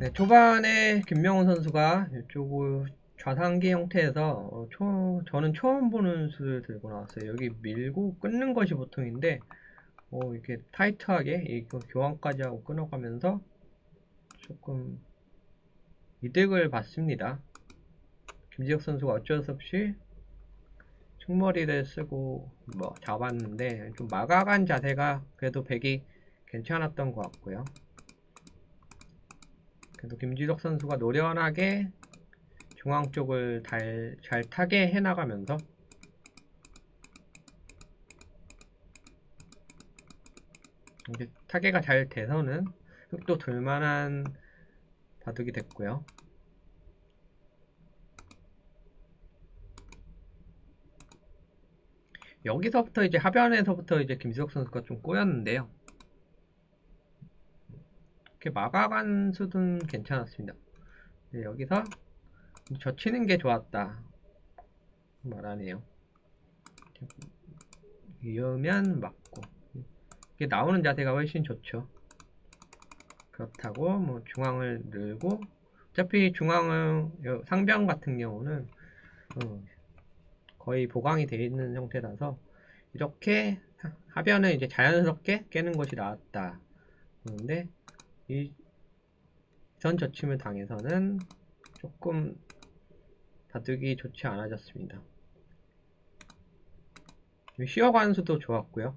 네, 초반에 김명훈 선수가 이쪽 좌상기 형태에서 어, 초, 저는 처음 보는 수를 들고 나왔어요. 여기 밀고 끊는 것이 보통인데 어, 이렇게 타이트하게 이거 교환까지 하고 끊어가면서 조금 이득을 봤습니다. 김지혁 선수가 어쩔 수 없이 충머리를 쓰고 뭐 잡았는데 좀 막아간 자세가 그래도 백이 괜찮았던 것 같고요. 그래도 김지덕 선수가 노련하게 중앙 쪽을 잘, 잘 타게 해나가면서 이제 타개가 잘 돼서는 흙도 돌만한 바둑이 됐고요. 여기서부터 이제 하변에서부터 이제 김지덕 선수가 좀 꼬였는데요. 이렇게 막아간 수는 괜찮았습니다. 네, 여기서 젖히는 게 좋았다 말하네요. 위험면 맞고 이게 나오는 자세가 훨씬 좋죠. 그렇다고 뭐 중앙을 늘고 어차피 중앙은 요 상병 같은 경우는 어, 거의 보강이 되어 있는 형태라서 이렇게 하- 하변을 이제 자연스럽게 깨는 것이 나았다. 그런데 이 전 저침을 당해서는 조금 바둑이 좋지 않아졌습니다. 쉬어가는 수도 좋았고요.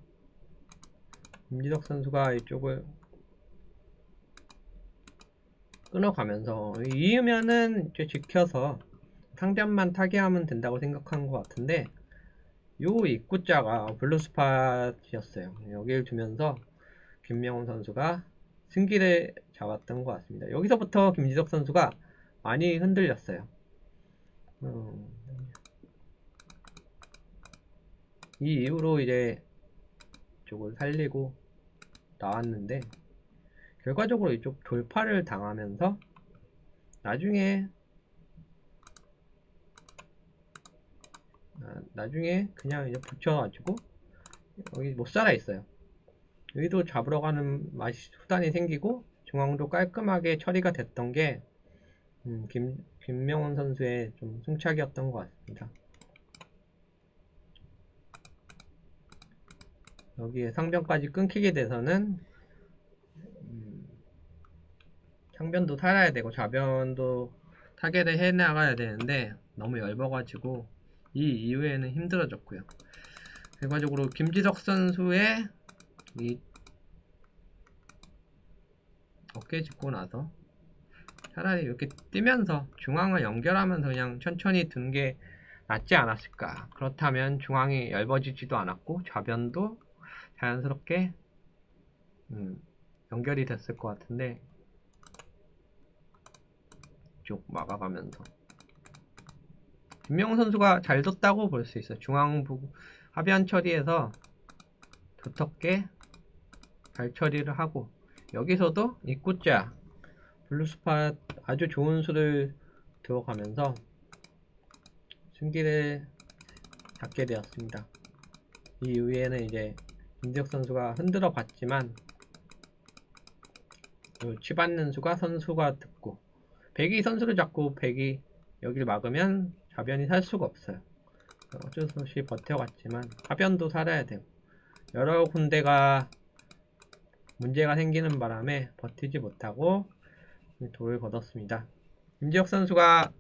임지덕 선수가 이쪽을 끊어가면서 이으면은 이제 지켜서 상점만 타개하면 된다고 생각한 것 같은데 요 입구자가 블루스팟이었어요. 여기를 두면서 김명훈 선수가 승기를 잡았던 것 같습니다. 여기서부터 김지덕 선수가 많이 흔들렸어요. 음, 이 이후로 이제 이쪽을 살리고 나왔는데 결과적으로 이쪽 돌파를 당하면서 나중에 아, 나중에 그냥 이제 붙여가지고 여기 못 살아 있어요. 여기도 잡으러 가는 맛이 수단이 생기고 중앙도 깔끔하게 처리가 됐던 게 음, 김, 김명훈 선수의 좀 승착이었던 것 같습니다. 여기에 상변까지 끊기게 돼서는 음, 상변도 살아야 되고 좌변도 타겟을 해 나가야 되는데 너무 얇아가지고 이 이후에는 힘들어졌고요. 결과적으로 김지석 선수의 이 어깨 짚고 나서 차라리 이렇게 뛰면서 중앙을 연결하면서 그냥 천천히 든 게 낫지 않았을까. 그렇다면 중앙이 얇아지지도 않았고 좌변도 자연스럽게 음, 연결이 됐을 것 같은데 쭉 막아가면서 김명훈 선수가 잘 뒀다고 볼 수 있어요. 중앙 부 하변 처리에서 두텁게 잘 처리를 하고 여기서도 입구자 블루스팟 아주 좋은 수를 들어가면서 승기를 잡게 되었습니다. 이 이후에는 이제 김지혁 선수가 흔들어 봤지만 그 치받는 수가 선수가 듣고 백이 선수를 잡고 백이 여기를 막으면 좌변이 살 수가 없어요. 어쩔 수 없이 버텨왔지만 하변도 살아야 되고 여러 군데가 문제가 생기는 바람에 버티지 못하고 돌을 걷었습니다. 임지혁 선수가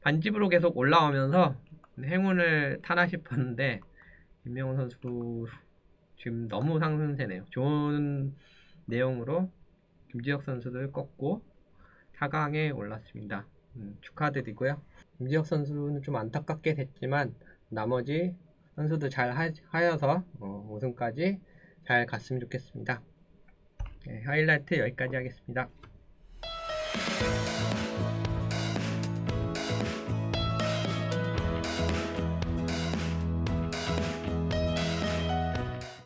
반집으로 계속 올라오면서 행운을 타나 싶었는데 김명훈 선수 지금 너무 상승세네요. 좋은 내용으로 김지혁 선수를 꺾고 4강에 올랐습니다. 음, 축하드리고요. 김지혁 선수는 좀 안타깝게 됐지만 나머지 선수도 잘 하, 하여서 어, 우승까지 잘 갔으면 좋겠습니다. 네, 하이라이트 여기까지 하겠습니다.